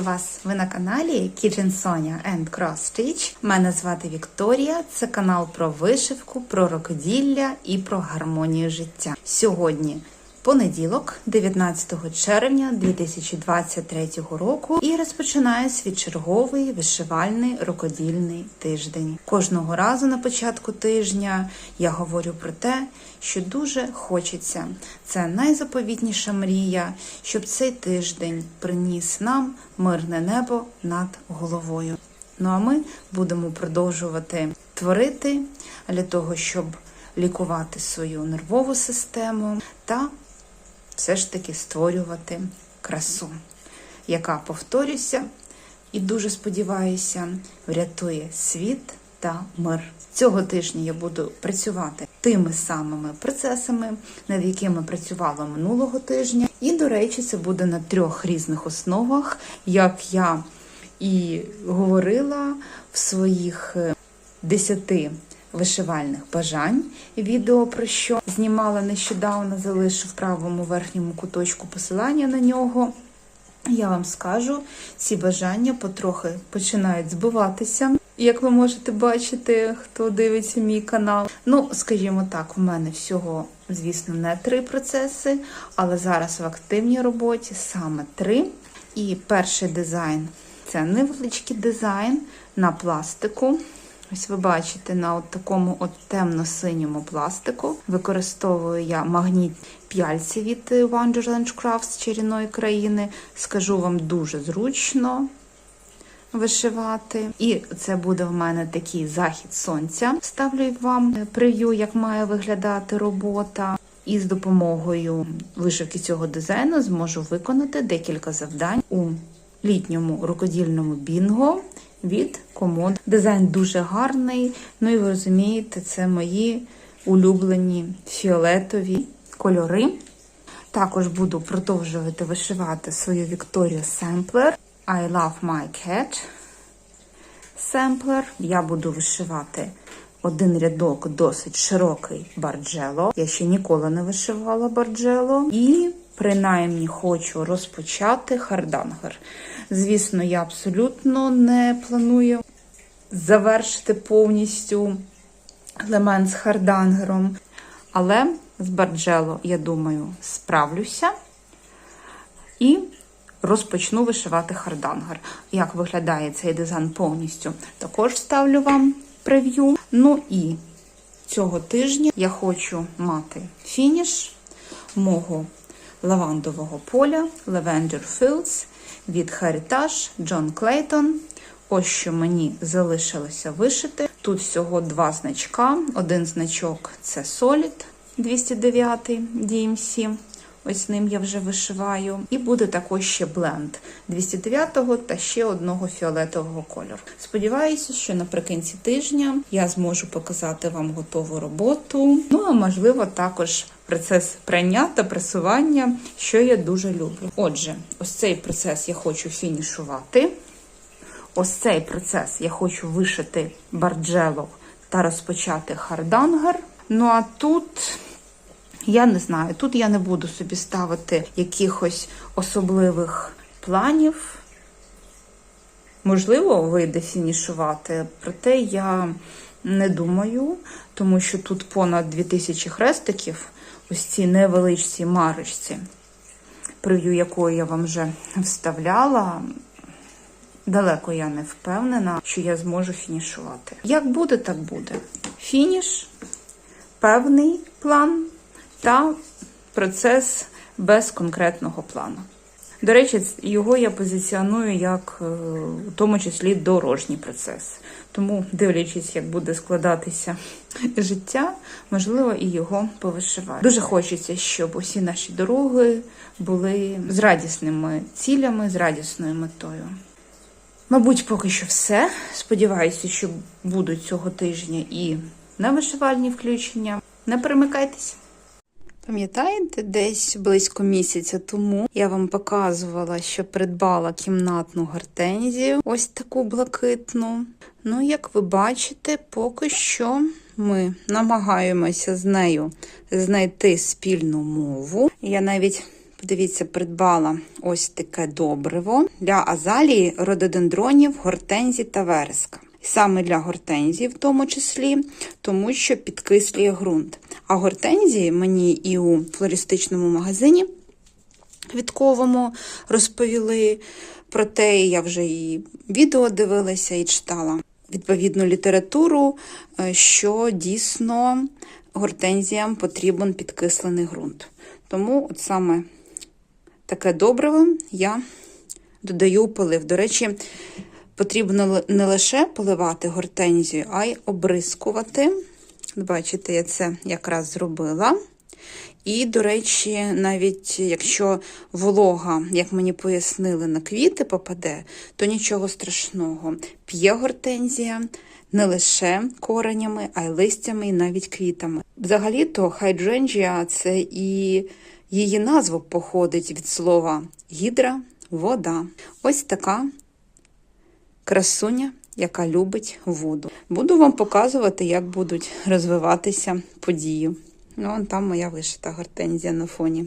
Вітаю вас! Ви на каналі Kitchen Sonia and Cross Stitch. Мене звати Вікторія. Це канал про вишивку, про рокоділля і про гармонію життя. Сьогодні понеділок, 19 червня 2023 року, і розпочинає свій черговий вишивальний рукодільний тиждень. Кожного разу на початку тижня я говорю про те, що дуже хочеться. Це найзаповітніша мрія, щоб цей тиждень приніс нам мирне небо над головою. Ну а ми будемо продовжувати творити для того, щоб лікувати свою нервову систему та все ж таки створювати красу, яка, повторюся, і дуже сподіваюся, врятує світ та мир. Цього тижня я буду працювати тими самими процесами, над якими працювала минулого тижня. І, до речі, це буде на трьох різних основах, як я і говорила в своїх е, десяти вишивальних бажань. Відео про що знімала нещодавно, залишу в правому верхньому куточку посилання на нього. Я вам скажу, ці бажання потрохи починають збиватися. Як ви можете бачити, хто дивиться мій канал. Ну, скажімо так, в мене всього, звісно, не три процеси, але зараз в активній роботі саме три. І перший дизайн це невеличкий дизайн на пластику. Ось ви бачите на от такому от темно-синьому пластику. Використовую я магніт п'яльці від Wonderland Crafts чарівної країни. Скажу вам дуже зручно вишивати. І це буде в мене такий захід сонця. Ставлю вам прев'ю, як має виглядати робота. І з допомогою вишивки цього дизайну зможу виконати декілька завдань у літньому рукодільному бінго від комод. Дизайн дуже гарний. Ну і ви розумієте, це мої улюблені фіолетові кольори. Також буду продовжувати вишивати свою Victoria Sampler. I love my cat Sampler. Я буду вишивати один рядок досить широкий барджело. Я ще ніколи не вишивала барджело. І принаймні хочу розпочати хардангер. Звісно, я абсолютно не планую завершити повністю елемент з хардангером. Але з барджело, я думаю, справлюся і розпочну вишивати хардангер. Як виглядає цей дизайн повністю, також ставлю вам прев'ю. Ну і цього тижня я хочу мати фініш мого лавандового поля Lavender Fields від Heritage Джон Клейтон. Ось що мені залишилося вишити. Тут всього два значка. Один значок це Solid 209 DMC. Ось ним я вже вишиваю. І буде також ще бленд 209-го та ще одного фіолетового кольору. Сподіваюся, що наприкінці тижня я зможу показати вам готову роботу. Ну а можливо, також процес прання та пресування, що я дуже люблю. Отже, ось цей процес я хочу фінішувати. Ось цей процес я хочу вишити барджело та розпочати хардангер. Ну а тут. Я не знаю, тут я не буду собі ставити якихось особливих планів. Можливо, вийде фінішувати, проте я не думаю, тому що тут понад 2000 хрестиків, ось ці невеличці марочці, прев'ю якої я вам вже вставляла. Далеко я не впевнена, що я зможу фінішувати. Як буде, так буде. Фініш, певний план та процес без конкретного плану. До речі, його я позиціоную як е, у тому числі дорожній процес. Тому, дивлячись, як буде складатися життя, можливо, і його повишиваю. Дуже хочеться, щоб усі наші дороги були з радісними цілями, з радісною метою. Мабуть, поки що все. Сподіваюся, що будуть цього тижня і невишивальні включення. Не перемикайтеся. Пам'ятаєте, десь близько місяця тому я вам показувала, що придбала кімнатну гортензію, ось таку блакитну. Ну, як ви бачите, поки що ми намагаємося з нею знайти спільну мову. Я навіть Подивіться, придбала ось таке добриво для азалії, рододендронів, гортензій та вереска. Саме для гортензії, в тому числі, тому що підкислює ґрунт. А гортензії мені і у флористичному магазині квітковому розповіли. Проте я вже і відео дивилася і читала відповідну літературу, е, що дійсно гортензіям потрібен підкислений ґрунт. Тому от саме таке добриво я додаю полив. До речі, потрібно не лише поливати гортензію, а й обрискувати. Бачите, я це якраз зробила. І, до речі, навіть якщо волога, як мені пояснили, на квіти попаде, то нічого страшного. П'є гортензія не лише коренями, а й листями, і навіть квітами. Взагалі-то хайдренджія це і її назва походить від слова гідра, вода. Ось така красуня, яка любить воду. Буду вам показувати, як будуть розвиватися події. Ну, вон там моя вишита гортензія на фоні,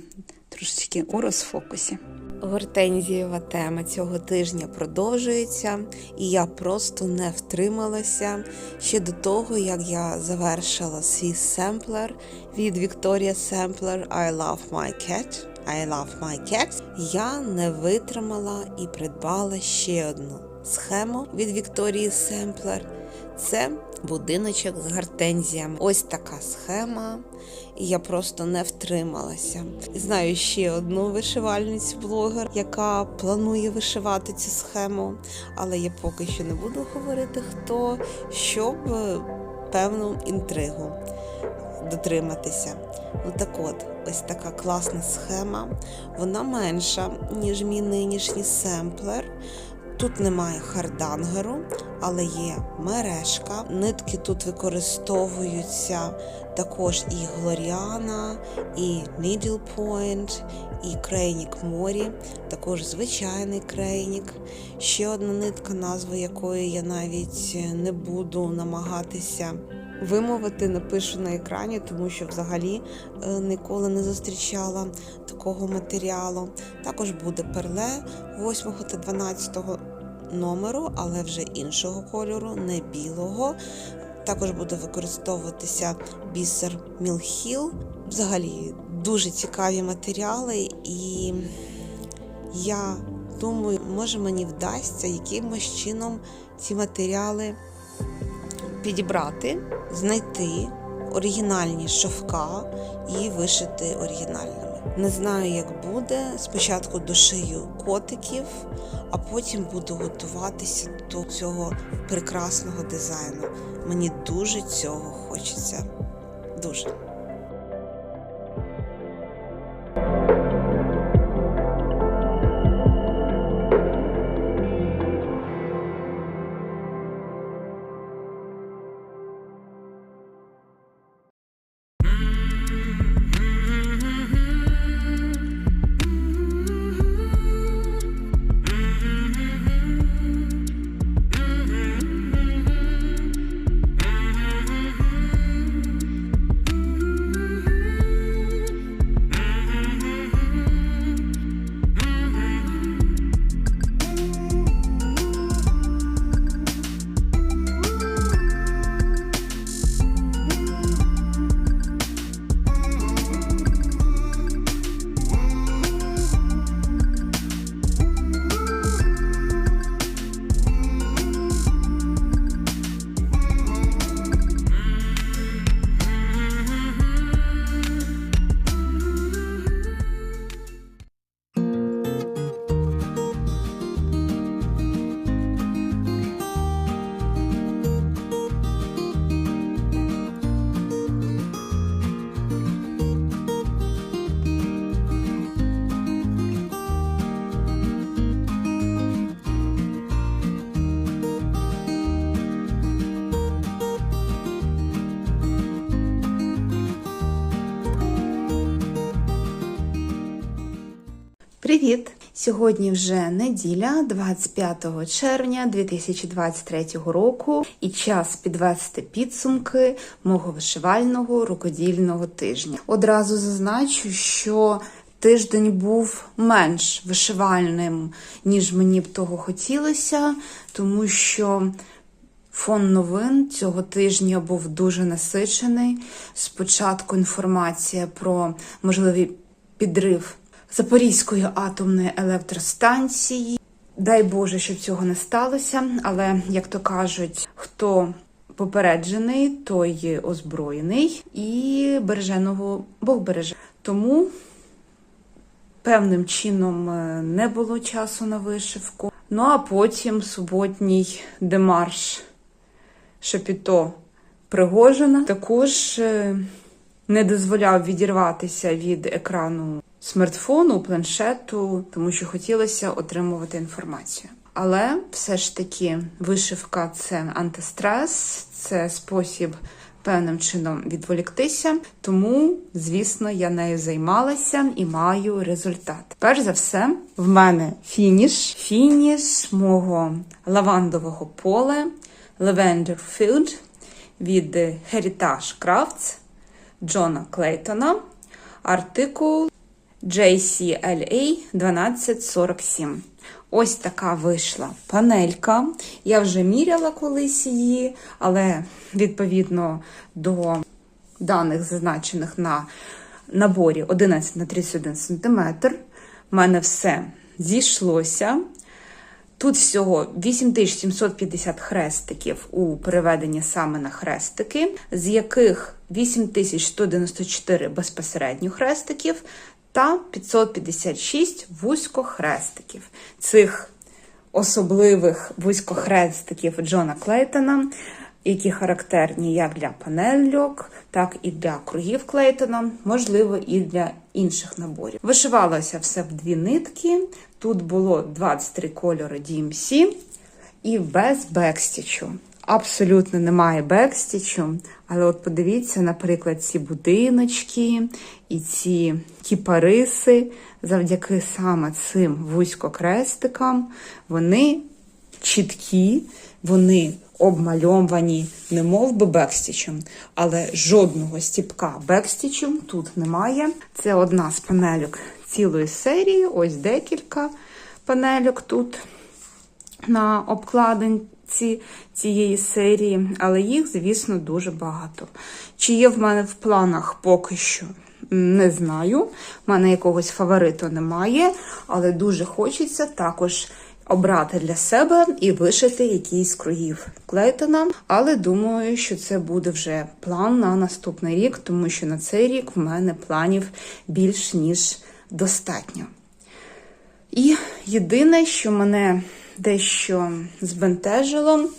трошечки у розфокусі. Гортензієва тема цього тижня продовжується, і я просто не втрималася ще до того, як я завершила свій семплер від Victoria Sampler I Love My Cat. I Love My Cat. Я не витримала і придбала ще одну схему від Victoria Sampler. Це будиночок з гортензіями. Ось така схема. І я просто не втрималася. Знаю ще одну вишивальницю блогер, яка планує вишивати цю схему, але я поки що не буду говорити хто, щоб е, певну інтригу дотриматися. Ну так от, ось така класна схема. Вона менша, ніж мій нинішній семплер. Тут немає хардангеру, але є мережка. Нитки тут використовуються також і Глоріана, і Needle Point, і крейнік Морі, також звичайний крейнік. Ще одна нитка, назву якої я навіть не буду намагатися вимовити, напишу на екрані, тому що взагалі е, ніколи не зустрічала такого матеріалу. Також буде перле 8 та 12 номеру, але вже іншого кольору, не білого. Також буде використовуватися бісер Мілхіл. Взагалі дуже цікаві матеріали, і я думаю, може мені вдасться якимось чином ці матеріали підібрати, знайти оригінальні шовка і вишити оригінальними. Не знаю, як буде. Спочатку дошию котиків, а потім буду готуватися до цього прекрасного дизайну. Мені дуже цього хочеться. Дуже. Привіт! Сьогодні вже неділя, 25 червня 2023 року, і час підвести підсумки мого вишивального рукодільного тижня. Одразу зазначу, що тиждень був менш вишивальним, ніж мені б того хотілося, тому що фон новин цього тижня був дуже насичений. Спочатку інформація про можливий підрив Запорізької атомної електростанції. Дай Боже, щоб цього не сталося, але як то кажуть, хто попереджений, той озброєний і береженого Бог береже. Тому певним чином е, не було часу на вишивку. Ну а потім суботній демарш Шепіто Пригожина також е, не дозволяв відірватися від екрану смартфону, планшету, тому що хотілося отримувати інформацію. Але все ж таки вишивка це антистрес, це спосіб певним чином відволіктися. Тому, звісно, я нею займалася і маю результат. Перш за все, в мене фініш, фініш мого лавандового поле Lavender Field від Heritage Crafts Джона Клейтона. Артикул JCLA 1247. Ось така вийшла панелька. Я вже міряла колись її, але відповідно до даних, зазначених на наборі 11 на 31 см, в мене все зійшлося. Тут всього 8750 хрестиків у переведенні саме на хрестики, з яких 8194 безпосередньо хрестиків та 556 вузькохрестиків. Цих особливих вузькохрестиків Джона Клейтона, які характерні як для панельок, так і для кругів Клейтона, можливо, і для інших наборів. Вишивалося все в дві нитки. Тут було 23 кольори DMC і без бекстічу. Абсолютно немає бекстічу, але от подивіться, наприклад, ці будиночки і ці кіпариси, завдяки саме цим вузькокрестикам, вони чіткі, вони обмальовані, не мов би бекстічем, але жодного стіпка бекстічем тут немає. Це одна з панельок цілої серії, ось декілька панельок тут на обкладинці цієї серії, але їх, звісно, дуже багато. Чи є в мене в планах поки що? Не знаю. У мене якогось фавориту немає, але дуже хочеться також обрати для себе і вишити якийсь кругів Клейтона. Але думаю, що це буде вже план на наступний рік, тому що на цей рік в мене планів більш ніж достатньо. І єдине, що мене дещо збентежило,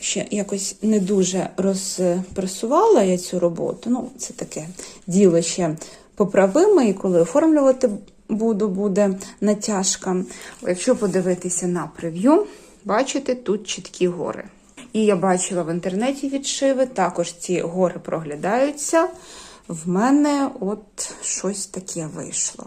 ще якось не дуже розпресувала я цю роботу. Ну, це таке діло ще поправиме, і коли оформлювати буду, буде натяжка. Якщо подивитися на прев'ю, бачите, тут чіткі гори. І я бачила в інтернеті відшиви, також ці гори проглядаються. В мене от щось таке вийшло.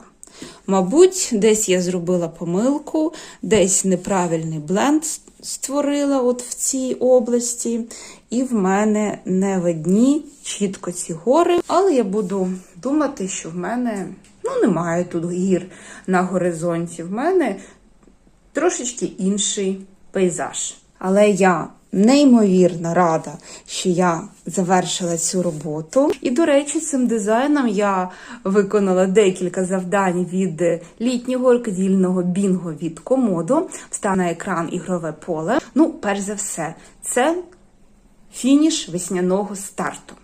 Мабуть, десь я зробила помилку, десь неправильний бленд створила от в цій області, і в мене не видні чітко ці гори. Але я буду думати, що в мене ну, немає тут гір на горизонті. В мене трошечки інший пейзаж. Але я неймовірно рада, що я завершила цю роботу. І, до речі, цим дизайном я виконала декілька завдань від літнього рукодільного бінго від комоду. Встане екран ігрове поле. Ну, перш за все, це фініш весняного старту.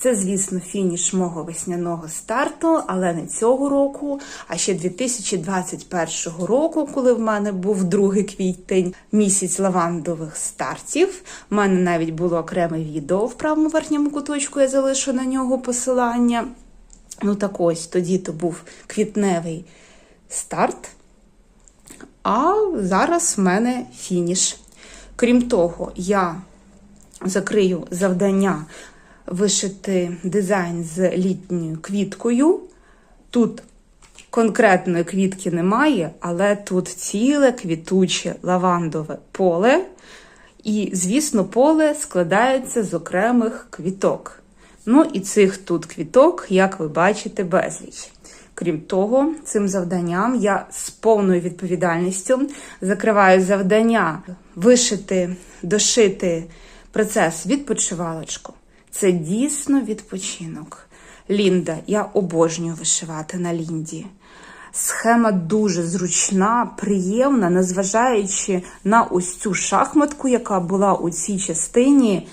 Це, звісно, фініш мого весняного старту, але не цього року, а ще 2021 року, коли в мене був 2 квітень, місяць лавандових стартів. У мене навіть було окреме відео в правому верхньому куточку, я залишу на нього посилання. Ну так ось тоді то був квітневий старт. А зараз в мене фініш. Крім того, я закрию завдання вишити дизайн з літньою квіткою. Тут конкретної квітки немає, але тут ціле квітуче лавандове поле. І, звісно, поле складається з окремих квіток. Ну і цих тут квіток, як ви бачите, безліч. Крім того, цим завданням я з повною відповідальністю закриваю завдання вишити, дошити процес відпочивалочку. Це дійсно відпочинок. Лінда, я обожнюю вишивати на лінді. Схема дуже зручна, приємна, незважаючи на ось цю шахматку, яка була у цій частині.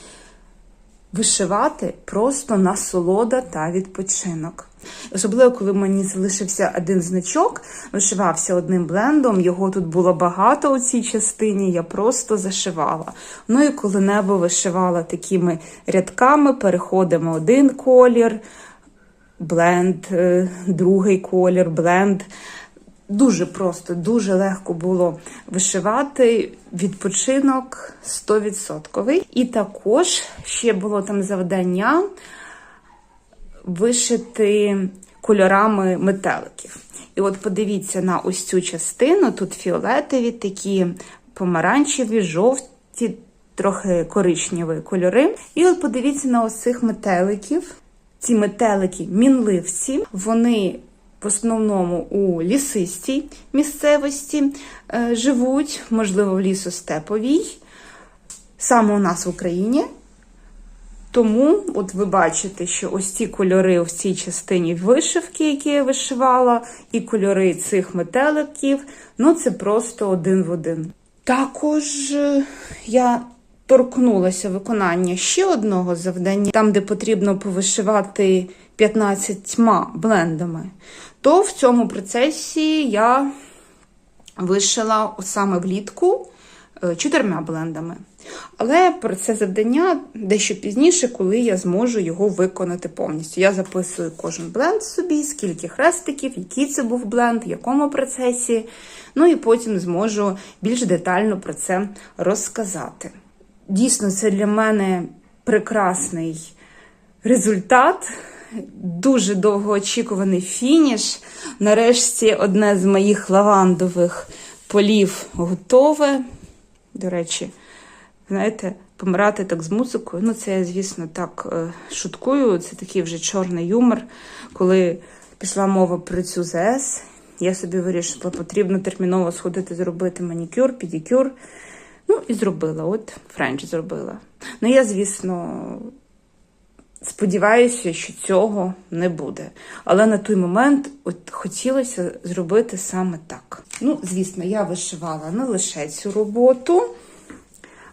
Вишивати просто насолода та відпочинок. Особливо, коли мені залишився один значок, вишивався одним блендом, його тут було багато у цій частині, я просто зашивала. Ну і коли небо вишивала такими рядками, переходимо один колір, бленд, е, другий колір, бленд. Дуже просто, дуже легко було вишивати відпочинок 100%. І також ще було там завдання вишити кольорами метеликів. І от подивіться на ось цю частину: тут фіолетові, такі помаранчеві, жовті, трохи коричневі кольори. І от подивіться на ось цих метеликів. Ці метелики мінливці, вони в основному у лісистій місцевості е, живуть, можливо, в лісостеповій, саме у нас в Україні. Тому, от ви бачите, що ось ці кольори в цій частині вишивки, які я вишивала, і кольори цих метеликів, ну це просто один в один. Також е, я торкнулася виконання ще одного завдання, там, де потрібно повишивати 15 блендами, то в цьому процесі я вишила саме влітку е, чотирма блендами. Але про це завдання дещо пізніше, коли я зможу його виконати повністю. Я записую кожен бленд собі, скільки хрестиків, який це був бленд, в якому процесі. Ну і потім зможу більш детально про це розказати. Дійсно, це для мене прекрасний результат. Дуже довгоочікуваний фініш. Нарешті одне з моїх лавандових полів готове. До речі, знаєте, помирати так з музикою. Ну, це я, звісно, так е, шуткую. Це такий вже чорний юмор. Коли пішла мова про цю ЗС, я собі вирішила, потрібно терміново сходити зробити манікюр, педикюр. Ну, і зробила. От френч зробила. Ну, я, звісно. Сподіваюся, що цього не буде. Але на той момент от хотілося зробити саме так. Ну, звісно, я вишивала не лише цю роботу,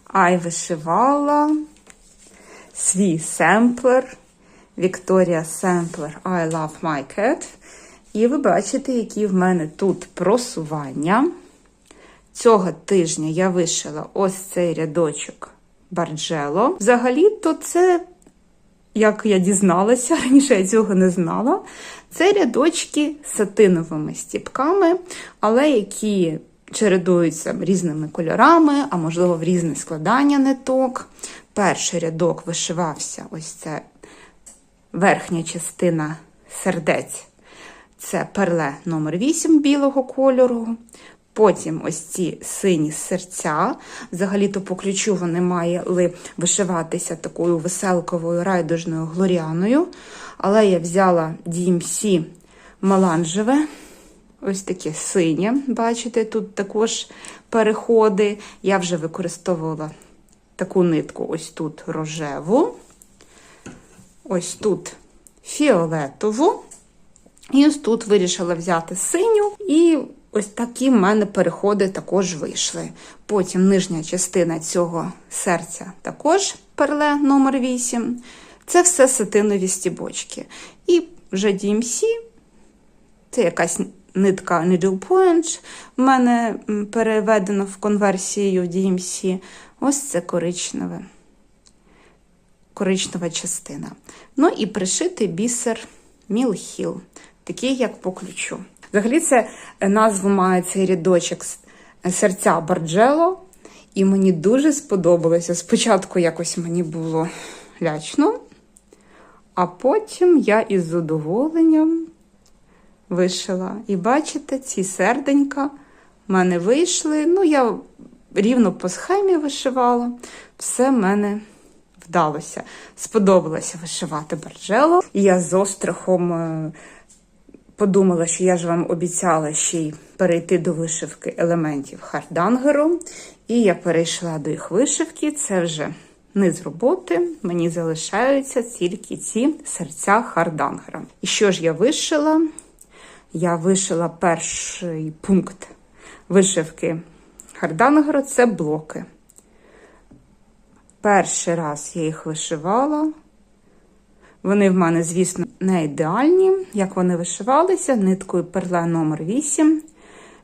а й вишивала свій семплер Victoria Sampler I Love My Cat. І ви бачите, які в мене тут просування. Цього тижня я вишила ось цей рядочок Барджело. Взагалі-то це як я дізналася, раніше я цього не знала. Це рядочки з сатиновими стіпками, але які чередуються різними кольорами, а можливо, в різне складання ниток. Перший рядок вишивався ось це верхня частина сердець. Це перле номер 8 білого кольору. Потім ось ці сині серця. Взагалі-то по ключу вони мали вишиватися такою веселковою райдужною глоріаною. Але я взяла DMC маланжеве. Ось таке синє. Бачите, тут також переходи. Я вже використовувала таку нитку, ось тут рожеву, ось тут фіолетову. І ось тут вирішила взяти синю і. Ось такі в мене переходи також вийшли. Потім нижня частина цього серця також перле номер 8 Це все сатинові стібочки. І вже DMC, це якась нитка Needle Point, в мене переведено в конверсію DMC. Ось це коричневе. Коричнева частина. Ну і пришитий бісер Мілхіл, такий, як по ключу. Взагалі, це назву має цей рядочок серця Барджело, і мені дуже сподобалося. Спочатку якось мені було лячно, а потім я із задоволенням вишила. І бачите, ці серденька в мене вийшли. Ну, я рівно по схемі вишивала, все в мене вдалося. Сподобалося вишивати барджело. І я з острахом подумала, що я ж вам обіцяла ще й перейти до вишивки елементів хардангеру. І я перейшла до їх вишивки. Це вже низ роботи. Мені залишаються тільки ці серця хардангера. І що ж я вишила? Я вишила перший пункт вишивки хардангеру це блоки. Перший раз я їх вишивала. Вони в мене, звісно, не ідеальні. Як вони вишивалися, ниткою перле номер 8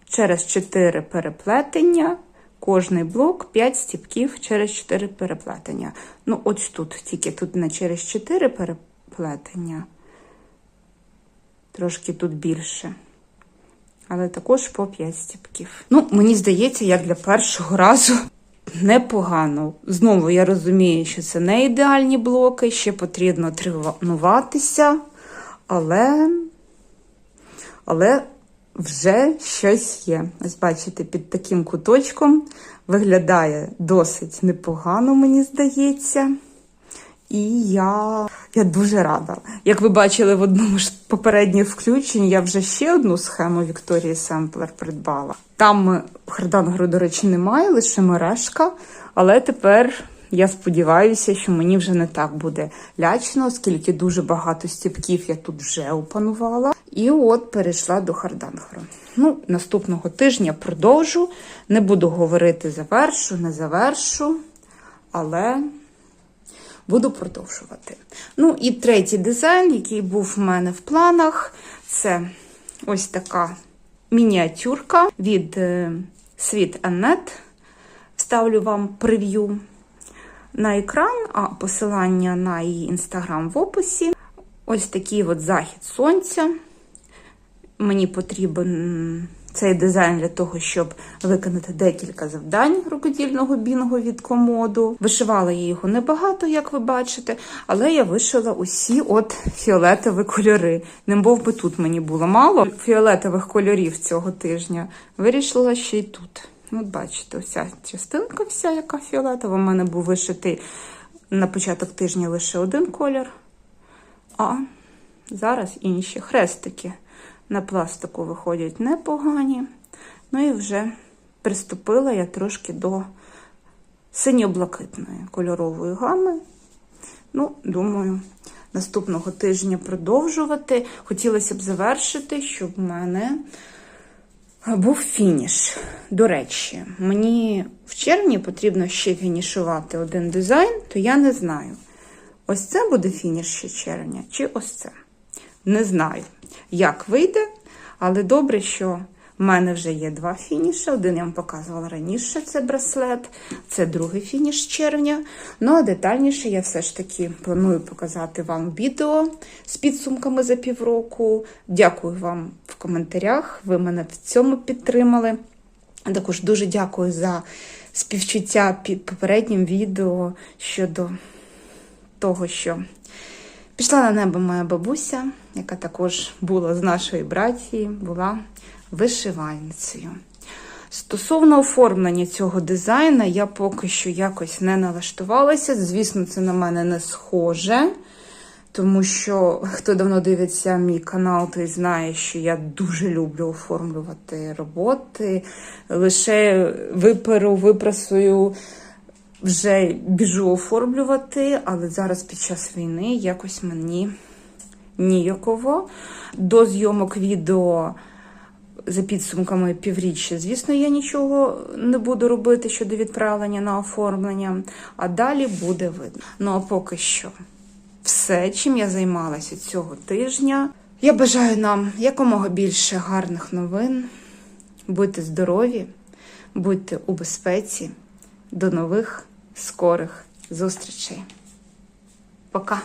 через 4 переплетення. Кожний блок 5 стіпків через 4 переплетення. Ну, ось тут, тільки тут не через 4 переплетення. Трошки тут більше. Але також по 5 стіпків. Ну, мені здається, як для першого разу непогано. Знову я розумію, що це не ідеальні блоки, ще потрібно тренуватися, але, але вже щось є. Ось бачите, під таким куточком виглядає досить непогано, мені здається. І я, я дуже рада. Як ви бачили в одному з попередніх включень, я вже ще одну схему Вікторії Семплер придбала. Там хардангеру, до речі, немає, лише мережка. Але тепер я сподіваюся, що мені вже не так буде лячно, оскільки дуже багато стіпків я тут вже опанувала. І от перейшла до хардангеру. Ну, наступного тижня продовжу. Не буду говорити завершу, не завершу, але буду продовжувати. Ну і третій дизайн, який був в мене в планах, це ось така мініатюрка від е, Sweet Annette. Ставлю вам прев'ю на екран, а посилання на її інстаграм в описі. Ось такий от захід сонця. Мені потрібен цей дизайн для того, щоб виконати декілька завдань рукодільного бінгу від комоду. Вишивала я його небагато, як ви бачите, але я вишила усі от фіолетові кольори. Не мов би тут мені було мало фіолетових кольорів цього тижня. Вирішила ще й тут. От бачите, ця частинка вся, яка фіолетова. У мене був вишитий на початок тижня лише один колір. А зараз інші хрестики на пластику виходять непогані. Ну і вже приступила я трошки до синьо-блакитної кольорової гами. Ну, думаю, наступного тижня продовжувати. Хотілося б завершити, щоб в мене був фініш. До речі, мені в червні потрібно ще фінішувати один дизайн, то я не знаю. Ось це буде фініш ще червня, чи ось це. Не знаю, як вийде, але добре, що в мене вже є два фініші. Один я вам показувала раніше, це браслет, це другий фініш червня. Ну, а детальніше я все ж таки планую показати вам відео з підсумками за півроку. Дякую вам в коментарях. Ви мене в цьому підтримали. Також дуже дякую за співчуття під попереднім відео щодо того, що пішла на небо моя бабуся, яка також була з нашої братії, була вишивальницею. Стосовно оформлення цього дизайну, я поки що якось не налаштувалася. Звісно, це на мене не схоже, тому що хто давно дивиться мій канал, той знає, що я дуже люблю оформлювати роботи. Лише виперу, випрасую, вже біжу оформлювати, але зараз під час війни якось мені ніяково. До зйомок відео за підсумками півріччя, звісно, я нічого не буду робити щодо відправлення на оформлення, а далі буде видно. Ну а поки що все, чим я займалася цього тижня. Я бажаю нам якомога більше гарних новин. Будьте здорові, будьте у безпеці. До нових скорих зустрічей. Пока!